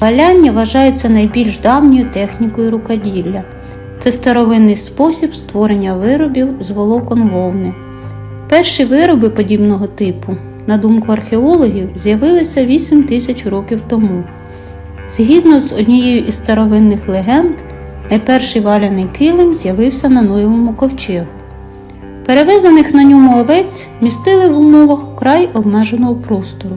Валяння вважається найбільш давньою технікою рукоділля. Це старовинний спосіб створення виробів з волокон вовни. Перші вироби подібного типу, на думку археологів, з'явилися 8 тисяч років тому. Згідно з однією із старовинних легенд, найперший валяний килим з'явився на Ноєвому ковчегу. Перевезених на ньому овець містили в умовах вкрай обмеженого простору.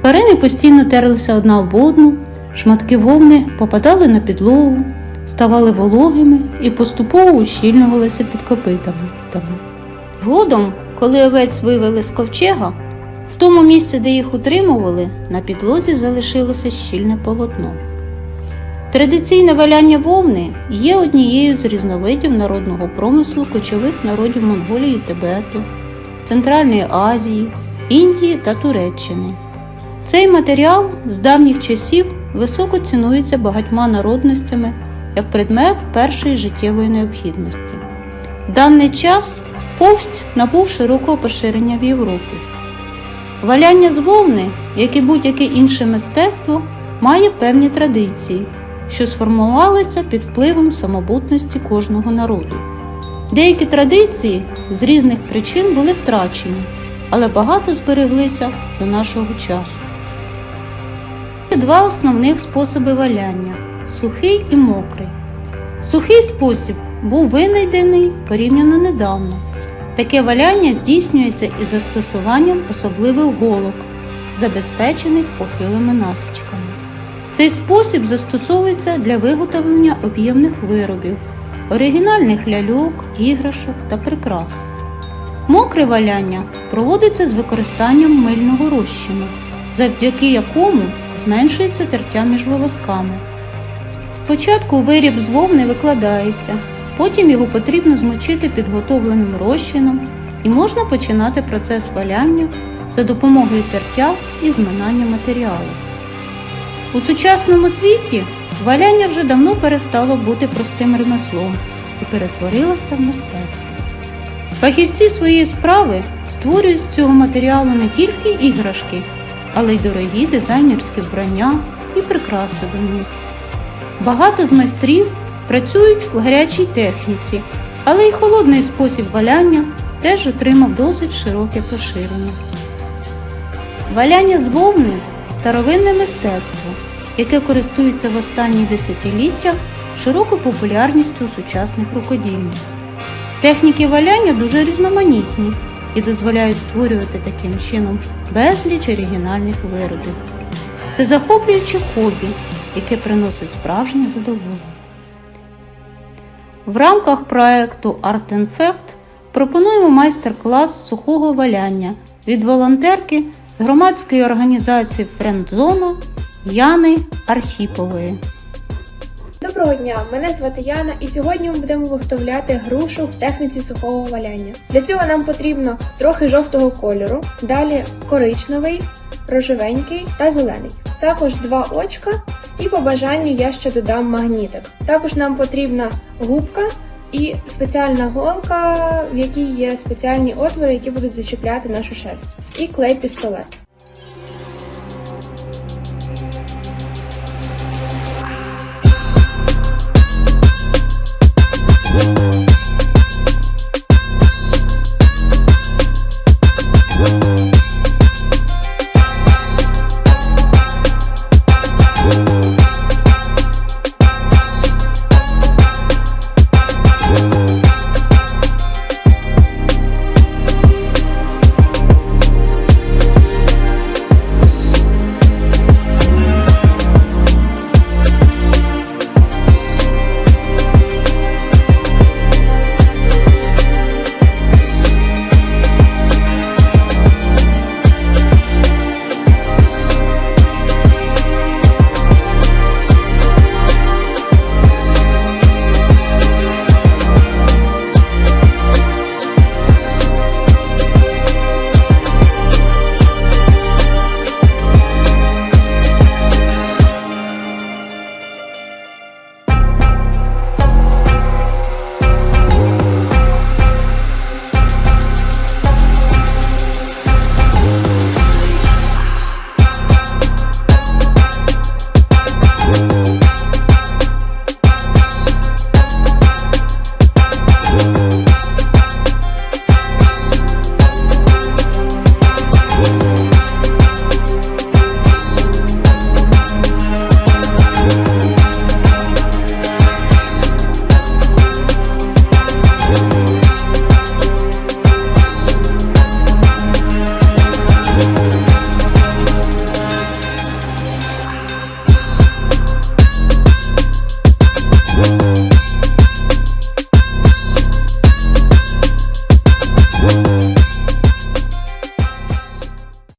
Тварини постійно терлися одна об одну, шматки вовни попадали на підлогу, ставали вологими і поступово ущільнювалися під копитами. Згодом, коли овець вивели з ковчега, в тому місці, де їх утримували, на підлозі залишилося щільне полотно. Традиційне валяння вовни є однією з різновидів народного промислу кочових народів Монголії, Тибету, Центральної Азії, Індії та Туреччини. Цей матеріал з давніх часів високо цінується багатьма народностями як предмет першої життєвої необхідності. В даний час повсть набув широкого поширення в Європі. Валяння з вовни, як і будь-яке інше мистецтво, має певні традиції, що сформувалися під впливом самобутності кожного народу. Деякі традиції з різних причин були втрачені, але багато збереглися до нашого часу. Є два основних способи валяння сухий і мокрий. Сухий спосіб був винайдений порівняно недавно. Таке валяння здійснюється із застосуванням особливих голок, забезпечених похилими насічками. Цей спосіб застосовується для виготовлення об'ємних виробів, оригінальних ляльок, іграшок та прикрас. Мокре валяння проводиться з використанням мильного розчину, завдяки якому зменшується тертя між волосками. Спочатку виріб з вовни викладається, потім його потрібно змочити підготовленим розчином і можна починати процес валяння за допомогою тертя і зминання матеріалу. У сучасному світі валяння вже давно перестало бути простим ремеслом і перетворилося в мистецтво. Фахівці своєї справи створюють з цього матеріалу не тільки іграшки, але й дорогі дизайнерські вбрання і прикраси до них. Багато з майстрів працюють в гарячій техніці, але й холодний спосіб валяння теж отримав досить широке поширення. Валяння з вовни старовинне мистецтво, яке користується в останні десятиліття широкою популярністю у сучасних рукодільниць. Техніки валяння дуже різноманітні і дозволяють створювати таким чином безліч оригінальних виробів. Це захоплююче хобі, яке приносить справжнє задоволення. В рамках проекту Art пропонуємо майстер-клас сухого валяння від волонтерки громадської організації Френдзона Яни Архіпової. Доброго дня! Мене звати Яна, і сьогодні ми будемо виготовляти грушу в техніці сухого валяння. Для цього нам потрібно трохи жовтого кольору, далі коричневий, рожевенький та зелений. Також два очка, і по бажанню я ще додам магнітик. Також нам потрібна губка і спеціальна голка, в якій є спеціальні отвори, які будуть зачіпляти нашу шерсть, і клей-пістолет.